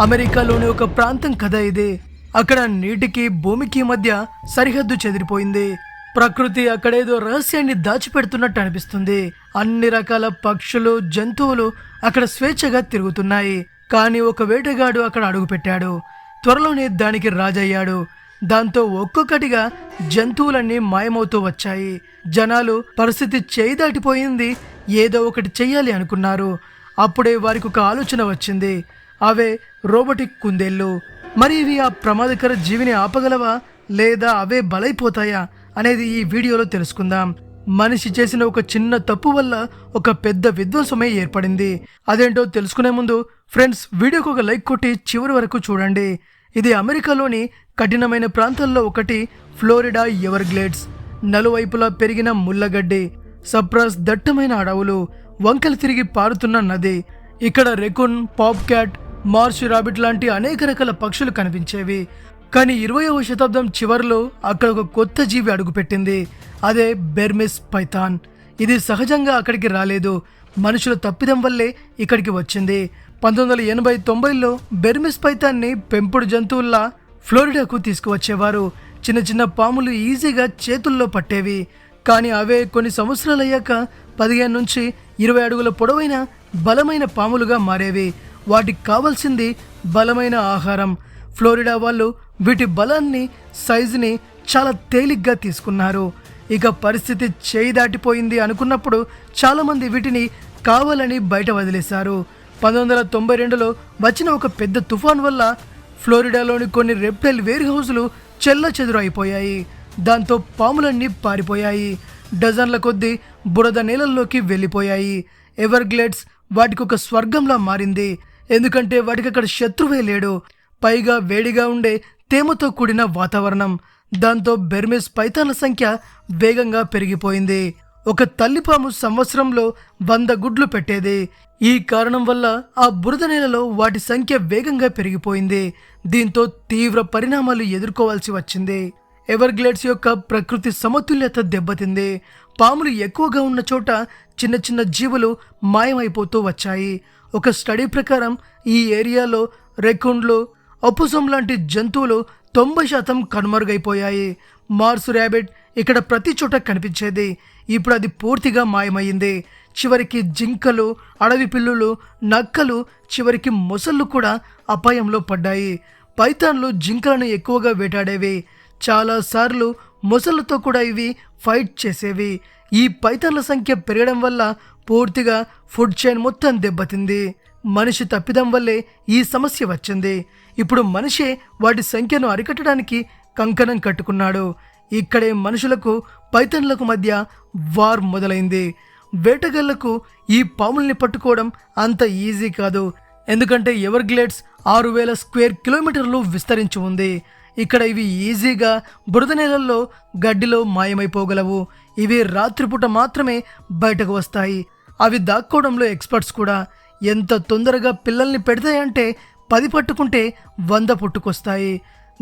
అమెరికాలోని ఒక ప్రాంతం కథ ఇది. అక్కడ నీటికి భూమికి మధ్య సరిహద్దు చెదిరిపోయింది. ప్రకృతి అక్కడేదో రహస్యాన్ని దాచిపెడుతున్నట్టు అనిపిస్తుంది. అన్ని రకాల పక్షులు జంతువులు అక్కడ స్వేచ్ఛగా తిరుగుతున్నాయి. కానీ ఒక వేటగాడు అక్కడ అడుగుపెట్టాడు. త్వరలోనే దానికి రాజయ్యాడు. దాంతో ఒక్కొక్కటిగా జంతువులన్నీ మాయమవుతూ వచ్చాయి. జనాలు పరిస్థితి చేయి దాటిపోయింది. ఏదో ఒకటి చెయ్యాలి అనుకున్నారు. అప్పుడే వారికి ఒక ఆలోచన వచ్చింది. అవే రోబోటిక్ కుందేళ్ళు. మరి ఇవి ఆ ప్రమాదకర జీవిని ఆపగలవా? లేదా అవే బలైపోతాయా? అనేది ఈ వీడియోలో తెలుసుకుందాం. మనిషి చేసిన ఒక చిన్న తప్పు వల్ల ఒక పెద్ద విధ్వంసమే ఏర్పడింది. అదేంటో తెలుసుకునే ముందు ఫ్రెండ్స్ వీడియోకు ఒక లైక్ కొట్టి చివరి వరకు చూడండి. ఇది అమెరికాలోని కఠినమైన ప్రాంతాల్లో ఒకటి ఫ్లోరిడా ఎవర్గ్లేడ్స్. నలువైపులా పెరిగిన ముళ్ళగడ్డి సప్రాస్ దట్టమైన అడవులు వంకలు తిరిగి పారుతున్న నది. ఇక్కడ raccoon bobcat marsh rabbit లాంటి అనేక రకాల పక్షులు కనిపించేవి. కానీ ఇరవయవ శతాబ్దం చివరిలో అక్కడ ఒక కొత్త జీవి అడుగుపెట్టింది. అదే బెర్మిస్ పైథాన్. ఇది సహజంగా అక్కడికి రాలేదు. మనుషుల తప్పిదం వల్లే ఇక్కడికి వచ్చింది. పంతొమ్మిది వందల ఎనభై తొంభైలో బెర్మిస్ పైథాన్ని పెంపుడు జంతువుల్లా ఫ్లోరిడాకు తీసుకువచ్చేవారు. చిన్న చిన్న పాములు ఈజీగా చేతుల్లో పట్టేవి. కానీ అవే కొన్ని సంవత్సరాలు అయ్యాక పదిహేను నుంచి ఇరవై అడుగుల పొడవైన బలమైన పాములుగా మారేవి. వాటికి కావాల్సింది బలమైన ఆహారం. ఫ్లోరిడా వాళ్ళు వీటి బలాన్ని సైజుని చాలా తేలిగ్గా తీసుకున్నారు. ఇక పరిస్థితి చేయి దాటిపోయింది అనుకున్నప్పుడు చాలామంది వీటిని కావాలని బయట వదిలేశారు. పంతొమ్మిది వందల తొంభై రెండులో వచ్చిన ఒక పెద్ద తుఫాన్ వల్ల ఫ్లోరిడాలోని కొన్ని రెప్టైల్ వేర్ హౌస్లు చెల్ల చెదురు అయిపోయాయి. దాంతో పాములన్నీ పారిపోయాయి. డజన్ల కొద్దీ బురద నీళ్ళల్లోకి వెళ్ళిపోయాయి. ఎవర్గ్లేడ్స్ వాటికి ఒక స్వర్గంలా మారింది. ఎందుకంటే వాడికి అక్కడ శత్రువే లేడు. పైగా వేడిగా ఉండే తేమతో కూడిన వాతావరణం. దాంతో బెర్మిస్ పైతాన్ల సంఖ్య వేగంగా పెరిగిపోయింది. ఒక తల్లిపాము సంవత్సరంలో వంద గుడ్లు పెట్టేది. ఈ కారణం వల్ల ఆ బురద నేలలో వాటి సంఖ్య వేగంగా పెరిగిపోయింది. దీంతో తీవ్ర పరిణామాలు ఎదుర్కోవాల్సి వచ్చింది. ఎవర్గ్లేడ్స్ యొక్క ప్రకృతి సమతుల్యత దెబ్బతింది. పాములు ఎక్కువగా ఉన్న చోట చిన్న చిన్న జీవులు మాయమైపోతూ వచ్చాయి. ఒక స్టడీ ప్రకారం ఈ ఏరియాలో రెకుండ్లు అపుసం లాంటి జంతువులు తొంభై శాతం కనుమరుగైపోయాయి. మార్స్ ర్యాబిట్ ఇక్కడ ప్రతి చోట కనిపించేది. ఇప్పుడు అది పూర్తిగా మాయమైంది చివరికి జింకలు అడవి పిల్లులు నక్కలు చివరికి మొసళ్ళు కూడా అపాయంలో పడ్డాయి. పైథాన్లు జింకలను ఎక్కువగా వేటాడేవి. చాలాసార్లు మొసళ్ళతో కూడా ఇవి ఫైట్ చేసేవి. ఈ పైథాన్ల సంఖ్య పెరగడం వల్ల పూర్తిగా ఫుడ్ చైన్ మొత్తం దెబ్బతింది. మనిషి తప్పిదం వల్లే ఈ సమస్య వచ్చింది. ఇప్పుడు మనిషే వాటి సంఖ్యను అరికట్టడానికి కంకణం కట్టుకున్నాడు. ఇక్కడే మనుషులకు పైతన్లకు మధ్య వార్ మొదలైంది. వేటగాళ్ళకు ఈ పాముల్ని పట్టుకోవడం అంత ఈజీ కాదు. ఎందుకంటే ఎవర్గ్లేడ్స్ ఆరు వేల స్క్వేర్ కిలోమీటర్లు విస్తరించి ఉంది. ఇక్కడ ఇవి ఈజీగా బురద నేలల్లో గడ్డిలో మాయమైపోగలవు. ఇవి రాత్రిపూట మాత్రమే బయటకు వస్తాయి. అవి దాక్కోవడంలో ఎక్స్పర్ట్స్ కూడా ఎంత తొందరగా పిల్లల్ని పెడతాయంటే పది పట్టుకుంటే వంద పుట్టుకొస్తాయి.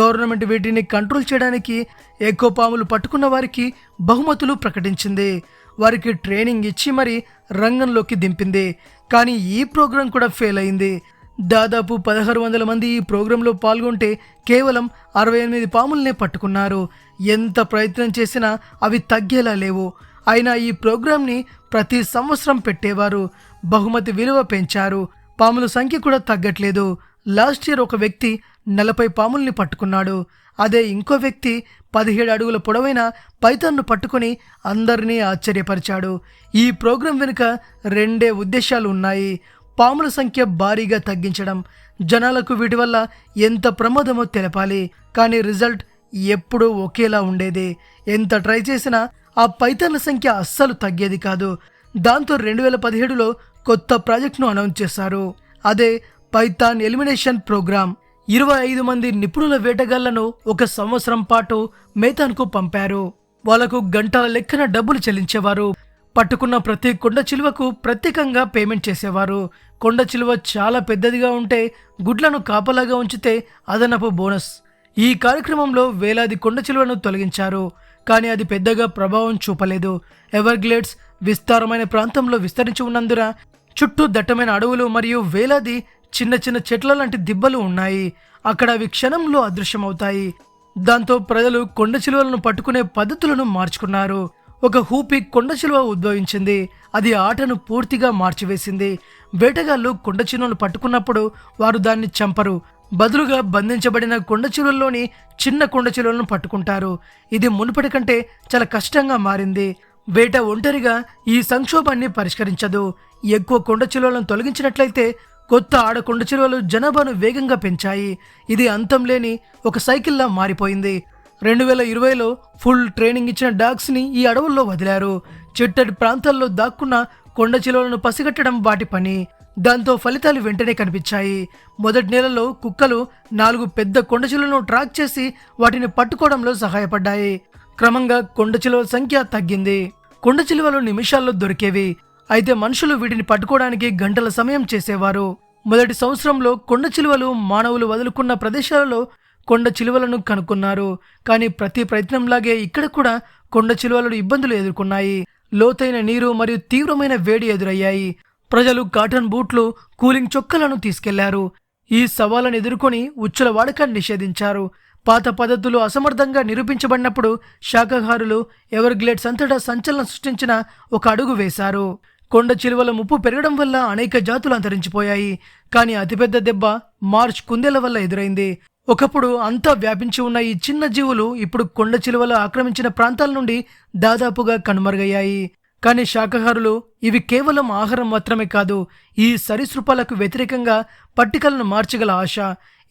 గవర్నమెంట్ వీటిని కంట్రోల్ చేయడానికి ఎక్కువ పాములు పట్టుకున్న వారికి బహుమతులు ప్రకటించింది. వారికి ట్రైనింగ్ ఇచ్చి మరి రంగంలోకి దింపింది. కానీ ఈ ప్రోగ్రాం కూడా ఫెయిల్ అయింది. దాదాపు పదహారు వందల మంది ఈ ప్రోగ్రాంలో పాల్గొంటే కేవలం అరవై ఎనిమిది పాములనే పట్టుకున్నారు. ఎంత ప్రయత్నం చేసినా అవి తగ్గేలా లేవు. అయినా ఈ ప్రోగ్రాంని ప్రతి సంవత్సరం పెట్టేవారు. బహుమతి విలువ పెంచారు. పాముల సంఖ్య కూడా తగ్గట్లేదు. లాస్ట్ ఇయర్ ఒక వ్యక్తి నలభై పాముల్ని పట్టుకున్నాడు. అదే ఇంకో వ్యక్తి పదిహేడు అడుగుల పొడవైన పైతాన్ను పట్టుకొని అందరినీ ఆశ్చర్యపరిచాడు. ఈ ప్రోగ్రాం వెనుక రెండే ఉద్దేశాలు ఉన్నాయి. పాముల సంఖ్య భారీగా తగ్గించడం జనాలకు వీటి వల్ల ఎంత ప్రమాదమో తెలపాలి. కానీ రిజల్ట్ ఎప్పుడూ ఒకేలా ఉండేది. ఎంత ట్రై చేసినా ఆ పైథాన్ల సంఖ్య అస్సలు తగ్గేది కాదు. దాంతో రెండు వేల పదిహేడులో కొత్త ప్రాజెక్ట్ను అనౌన్స్ చేశారు. అదే పైథాన్ ఎలిమినేషన్ ప్రోగ్రామ్. ఇరవై ఐదు మంది నిపుణుల వేటగాళ్ళను ఒక సంవత్సరం పాటు మేతాన్కు పంపారు. వాళ్ళకు గంటల లెక్కన డబ్బులు చెల్లించేవారు. పట్టుకున్న ప్రతి కొండ చిలువకు ప్రత్యేకంగా పేమెంట్ చేసేవారు. కొండ చిలువ చాలా పెద్దదిగా ఉంటే గుడ్లను కాపలాగా ఉంచితే అదనపు బోనస్. ఈ కార్యక్రమంలో వేలాది కొండ చిలువను తొలగించారు. కానీ అది పెద్దగా ప్రభావం చూపలేదు. ఎవర్గ్లేడ్స్ విస్తారమైన ప్రాంతంలో విస్తరించి ఉన్నందున చుట్టూ దట్టమైన అడవులు మరియు వేలాది చిన్న చిన్న చెట్ల లాంటి దిబ్బలు ఉన్నాయి. అక్కడ అవి క్షణంలో అదృశ్యమవుతాయి. దాంతో ప్రజలు కొండ చిలువలను పట్టుకునే పద్ధతులను మార్చుకున్నారు. ఒక హూపి కొండ చిలువ ఉద్భవించింది. అది ఆటను పూర్తిగా మార్చివేసింది. వేటగాళ్ళు కొండ చిలువలు పట్టుకున్నప్పుడు వారు దాన్ని చంపరు. బదులుగా బంధించబడిన కొండ చిలువల్లోని చిన్న కొండ చిలువలను పట్టుకుంటారు. ఇది మునుపటి కంటే చాలా కష్టంగా మారింది. వేట ఒంటరిగా ఈ సంక్షోభాన్ని పరిష్కరించదు. ఎక్కువ కొండ చిలువలను తొలగించినట్లయితే కొత్త ఆడ కొండ చిలువలు జనాభాను వేగంగా పెంచాయి. ఇది అంతం లేని ఒక సైకిల్లా మారిపోయింది. రెండు వేల ఇరవైలో ఫుల్ ట్రైనింగ్ ఇచ్చిన డాగ్స్ని ఈ అడవుల్లో వదిలారు. చిట్టడి ప్రాంతాల్లో దాక్కున్న కొండ చిలువలను పసిగట్టడం వాటి పని. దాంతో ఫలితాలు వెంటనే కనిపించాయి. మొదటి నెలలో కుక్కలు నాలుగు పెద్ద కొండ ట్రాక్ చేసి వాటిని పట్టుకోవడంలో సహాయపడ్డాయి. క్రమంగా కొండ చిలువల సంఖ్య తగ్గింది. కొండచిలువలు నిమిషాల్లో దొరికేవి. అయితే మనుషులు వీటిని పట్టుకోవడానికి గంటల సమయం చేసేవారు. మొదటి సంవత్సరంలో కొండ చిలువలు మానవులు వదులుకున్న ప్రదేశాలలో కొండ చిలువలను కనుక్కున్నారు. కానీ ప్రతి ప్రయత్నంలాగే ఇక్కడ కూడా కొండ చిలువలు ఇబ్బందులు ఎదుర్కొన్నాయి. లోతైన నీరు మరియు తీవ్రమైన వేడి ఎదురయ్యాయి. ప్రజలు కాటన్ బూట్లు కూలింగ్ చొక్కలను తీసుకెళ్ళారు. ఈ సవాళ్ళను ఎదుర్కొని ఉచ్చుల వాడకాన్ని నిషేధించారు. పాత పద్ధతులు అసమర్థంగా నిరూపించబడినప్పుడు శాకాహారులు ఎవర్గ్లేడ్స్ అంతటా సంచలనం సృష్టించిన ఒక అడుగు వేశారు. కొండ చిలువల ముప్పు పెరగడం వల్ల అనేక జాతులు అంతరించిపోయాయి. కానీ అతిపెద్ద దెబ్బ మార్చ్ కుందేల వల్ల ఎదురైంది. ఒకప్పుడు అంతా వ్యాపించి ఉన్న ఈ చిన్న జీవులు ఇప్పుడు కొండ చిలువలు ఆక్రమించిన ప్రాంతాల నుండి దాదాపుగా కనుమరుగయ్యాయి. కానీ శాకాహారులు ఇవి కేవలం ఆహారం మాత్రమే కాదు ఈ సరీసృపాలకు వ్యతిరేకంగా పట్టికలను మార్చగల ఆశ.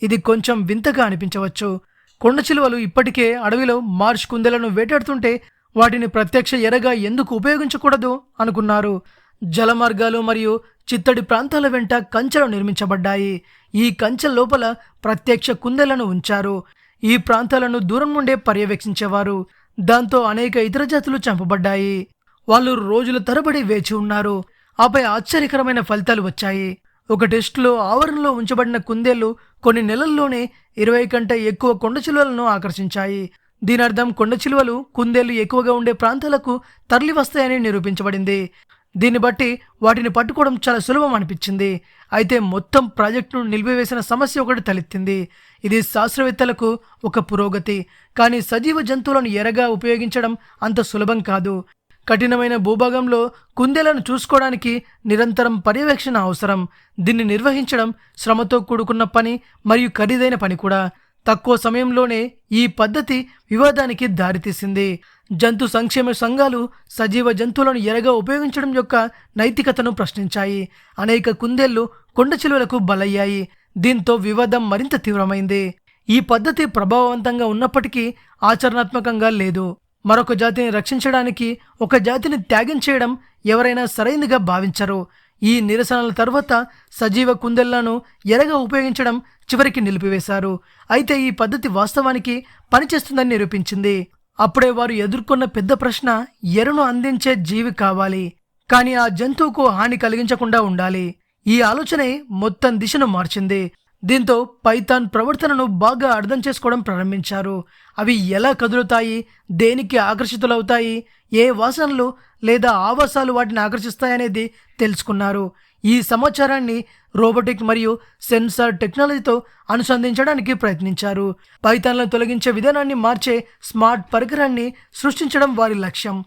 ఇది కొంచెం వింతగా అనిపించవచ్చు. కొండ చిలువలు ఇప్పటికే అడవిలో మార్చ్ కుందెలను వేటాడుతుంటే వాటిని ప్రత్యక్ష ఎరగా ఎందుకు ఉపయోగించకూడదు అనుకున్నారు. జలమార్గాలు మరియు చిత్తడి ప్రాంతాల వెంట కంచెలు నిర్మించబడ్డాయి. ఈ కంచెల లోపల ప్రత్యక్ష కుందెలను ఉంచారు. ఈ ప్రాంతాలను దూరం నుండే పర్యవేక్షించేవారు. దాంతో అనేక ఇతర జాతులు చంపబడ్డాయి. వాళ్ళు రోజుల తరబడి వేచి ఉన్నారు. ఆపై ఆశ్చర్యకరమైన ఫలితాలు వచ్చాయి. ఒక టెస్టులో ఆవరణలో ఉంచబడిన కుందేళ్ళు కొన్ని నెలల్లోనే ఇరవై కంటే ఎక్కువ కొండ చిలువలను ఆకర్షించాయి. దీని అర్థం కొండ చిలువలు కుందేళ్ళు ఎక్కువగా ఉండే ప్రాంతాలకు తరలి వస్తాయని నిరూపించబడింది. దీన్ని బట్టి వాటిని పట్టుకోవడం చాలా సులభం అనిపించింది. అయితే మొత్తం ప్రాజెక్టును నిలిపివేసిన సమస్య ఒకటి తలెత్తింది. ఇది శాస్త్రవేత్తలకు ఒక పురోగతి. కానీ సజీవ జంతువులను ఎరగా ఉపయోగించడం అంత సులభం కాదు. కఠినమైన భూభాగంలో కుందేలను చూసుకోవడానికి నిరంతరం పర్యవేక్షణ అవసరం. దీన్ని నిర్వహించడం శ్రమతో కూడుకున్న పని మరియు ఖరీదైన పని కూడా. తక్కువ సమయంలోనే ఈ పద్ధతి వివాదానికి దారితీసింది. జంతు సంక్షేమ సంఘాలు సజీవ జంతువులను ఎరగా ఉపయోగించడం యొక్క నైతికతను ప్రశ్నించాయి. అనేక కుందేళ్ళు కొండ చిలువలకు బలయ్యాయి. దీంతో వివాదం మరింత తీవ్రమైంది. ఈ పద్ధతి ప్రభావవంతంగా ఉన్నప్పటికీ ఆచరణాత్మకంగా లేదు. మరొక జాతిని రక్షించడానికి ఒక జాతిని త్యాగం చేయడం ఎవరైనా సరైనదిగా భావించరు. ఈ నిరసనల తర్వాత సజీవ కుందెళ్ళను ఎరగా ఉపయోగించడం చివరికి నిలిపివేశారు. అయితే ఈ పద్ధతి వాస్తవానికి పనిచేస్తుందని నిరూపించింది. అప్పుడే వారు ఎదుర్కొన్న పెద్ద ప్రశ్న ఎరను అందించే జీవి కావాలి. కానీ ఆ జంతువుకు హాని కలిగించకుండా ఉండాలి. ఈ ఆలోచనే మొత్తం దిశను మార్చింది. దీంతో పైథాన్ ప్రవర్తనను బాగా అర్థం చేసుకోవడం ప్రారంభించారు. అవి ఎలా కదులుతాయి? దేనికి ఆకర్షితులవుతాయి? ఏ వాసనలు లేదా ఆవాసాలు వాటిని ఆకర్షిస్తాయనేది తెలుసుకున్నారు. ఈ సమాచారాన్ని రోబోటిక్ మరియు సెన్సార్ టెక్నాలజీతో అనుసంధించడానికి ప్రయత్నించారు. పైథాన్లను తొలగించే విధానాన్ని మార్చే స్మార్ట్ పరికరాన్ని సృష్టించడం వారి లక్ష్యం.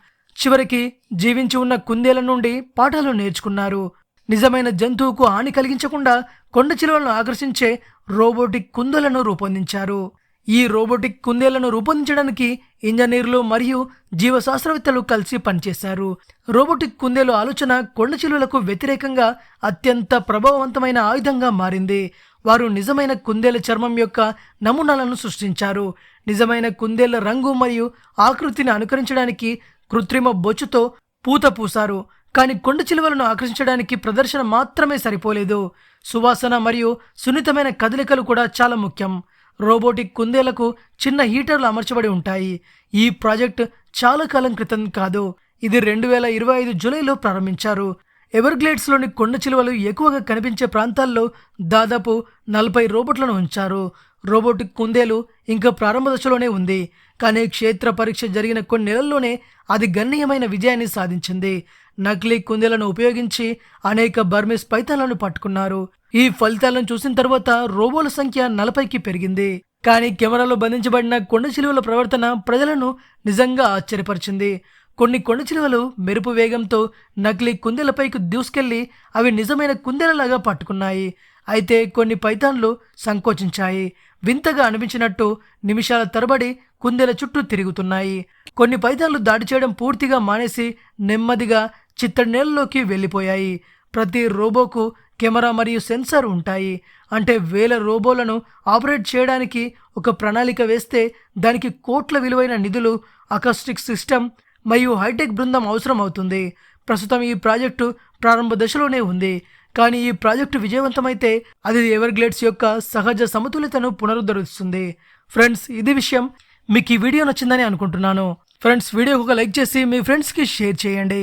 చివరికి జీవించి ఉన్న కుందేల నుండి పాఠాలు నేర్చుకున్నారు. నిజమైన జంతువుకు హాని కలిగించకుండా కొండ చిలువలను ఆకర్షించే రోబోటిక్ కుందేలను రూపొందించారు. ఈ రోబోటిక్ కుందేలను రూపొందించడానికి ఇంజనీర్లు మరియు జీవశాస్త్రవేత్తలు కలిసి పనిచేశారు. రోబోటిక్ కుందేలు ఆలోచన కొండ చిలువలకు వ్యతిరేకంగా అత్యంత ప్రభావవంతమైన ఆయుధంగా మారింది. వారు నిజమైన కుందేల చర్మం యొక్క నమూనాలను సృష్టించారు. నిజమైన కుందేళ్ళ రంగు మరియు ఆకృతిని అనుకరించడానికి కృత్రిమ బొచ్చుతో పూత పూసారు కానీ కొండ చిలువలను ఆకర్షించడానికి ప్రదర్శన మాత్రమే సరిపోలేదు. సువాసన మరియు సున్నితమైన కదలికలు కూడా చాలా ముఖ్యం. రోబోటిక్ కుందేలకు చిన్న హీటర్లు అమర్చబడి ఉంటాయి. ఈ ప్రాజెక్ట్ చాలా కాలం క్రితం కాదు. ఇది రెండు వేల ఇరవై ఐదు జూలైలో ప్రారంభించారు. ఎవర్గ్లేడ్స్లోని కొండ చిలువలు ఎక్కువగా కనిపించే ప్రాంతాల్లో దాదాపు నలభై రోబోట్లను ఉంచారు. రోబోటిక్ కుందేలు ఇంకా ప్రారంభ దశలోనే ఉంది. కానీ క్షేత్ర పరీక్ష జరిగిన కొన్ని నెలల్లోనే అది గణనీయమైన విజయాన్ని సాధించింది. నకిలీ కుందేలను ఉపయోగించి అనేక బర్మిస్ పైతాలను పట్టుకున్నారు. ఈ ఫలితాలను చూసిన తర్వాత రోబోల సంఖ్య నలభైకి పెరిగింది. కానీ కెమెరాలో బంధించబడిన కొండ చిలువల ప్రవర్తన ప్రజలను నిజంగా ఆశ్చర్యపరిచింది. కొన్ని కొండచిలువలు మెరుపు వేగంతో నకిలీ కుందేలపైకి దూసుకెళ్ళి అవి నిజమైన కుందెలలాగా పట్టుకున్నాయి. అయితే కొన్ని పైతాన్లు సంకోచించాయి. వింతగా అనిపించినట్టు నిమిషాల తరబడి కుందేల చుట్టూ తిరుగుతున్నాయి. కొన్ని పైతాన్లు దాడి చేయడం పూర్తిగా మానేసి నెమ్మదిగా చిత్తడి నేలలోకి వెళ్ళిపోయాయి. ప్రతి రోబోకు కెమెరా మరియు సెన్సార్ ఉంటాయి. అంటే వేల రోబోలను ఆపరేట్ చేయడానికి ఒక ప్రణాళిక వేస్తే దానికి కోట్ల విలువైన నిధులు అకస్టిక్ సిస్టమ్ మరియు హైటెక్ బృందం అవసరం అవుతుంది ప్రస్తుతం ఈ ప్రాజెక్టు ప్రారంభ దశలోనే ఉంది. కానీ ఈ ప్రాజెక్టు విజయవంతమైతే అది ఎవర్గ్లేడ్స్ యొక్క సహజ సమతుల్యతను పునరుద్ధరిస్తుంది. ఫ్రెండ్స్ ఇది విషయం మీకు ఈ వీడియో నచ్చిందని అనుకుంటున్నాను. ఫ్రెండ్స్ వీడియోకి ఒక లైక్ చేసి మీ ఫ్రెండ్స్కి షేర్ చేయండి.